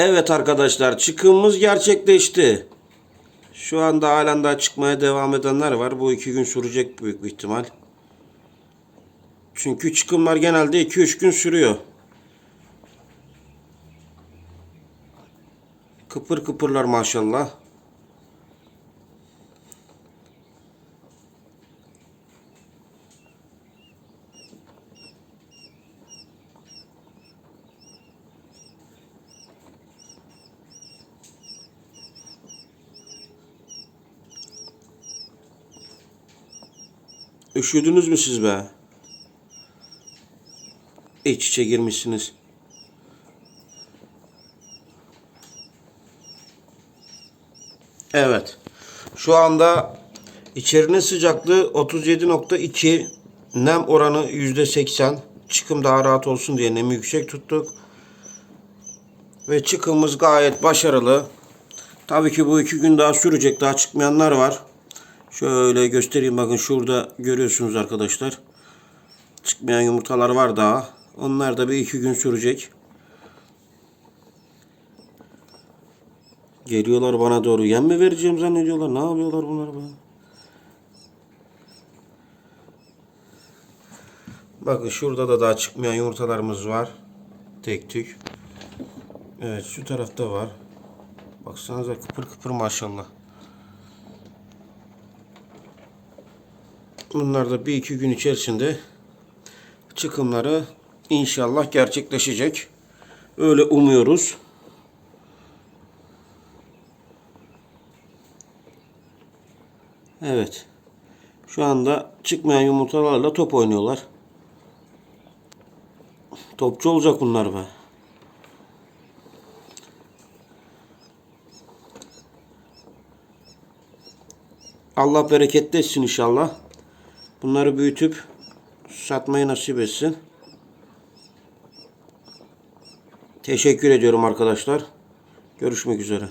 Evet arkadaşlar çıkımımız gerçekleşti. Şu anda halen daha çıkmaya devam edenler var. Bu iki gün sürecek büyük bir ihtimal. Çünkü çıkımlar genelde 2-3 gün sürüyor. Kıpır kıpırlar maşallah. Üşüdünüz mü siz be? İç içe girmişsiniz. Evet. Şu anda içerinin sıcaklığı 37.2. Nem oranı %80. Çıkım daha rahat olsun diye nemi yüksek tuttuk. Ve çıkımımız gayet başarılı. Tabii ki bu iki gün daha sürecek. Daha çıkmayanlar var. Şöyle göstereyim bakın şurada görüyorsunuz arkadaşlar. Çıkmayan yumurtalar var daha. Onlar da bir iki gün sürecek. Geliyorlar bana doğru. Yem mi vereceğim zannediyorlar. Ne yapıyorlar bunlar bana? Bakın şurada da daha çıkmayan yumurtalarımız var. Tek tük. Evet şu tarafta var. Baksanıza kıpır kıpır maşallah. Bunlar da bir iki gün içerisinde çıkımları inşallah gerçekleşecek. Öyle umuyoruz. Evet. Şu anda çıkmayan yumurtalarla top oynuyorlar. Topçu olacak bunlar be. Allah bereketli etsin inşallah. Bunları büyütüp satmayı nasip etsin. Teşekkür ediyorum arkadaşlar. Görüşmek üzere.